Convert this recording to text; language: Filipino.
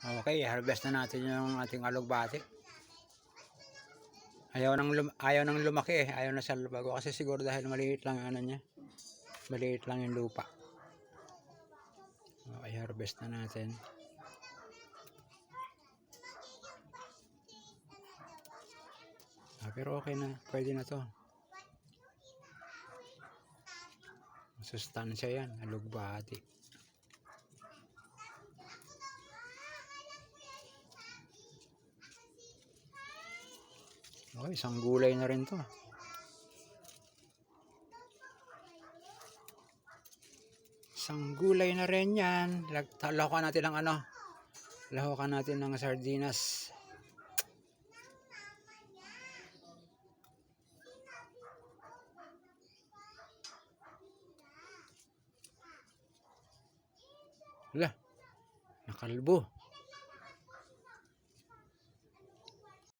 Okay, harvest na natin yung ating alugbati. Ayaw nang ayaw nang lumaki eh. Ayaw na sa lubago kasi siguro dahil maliit lang ano niya. Maliit lang yung lupa. Okay, harvest na natin. Ah, pero okay na. Pwede na to. Sustansya yan. Alugbati. Okay, isang gulay na rin to. Isang gulay na rin yan. Lahukan natin ng ano. Lahukan natin ng sardinas. Wala. Nakalbo.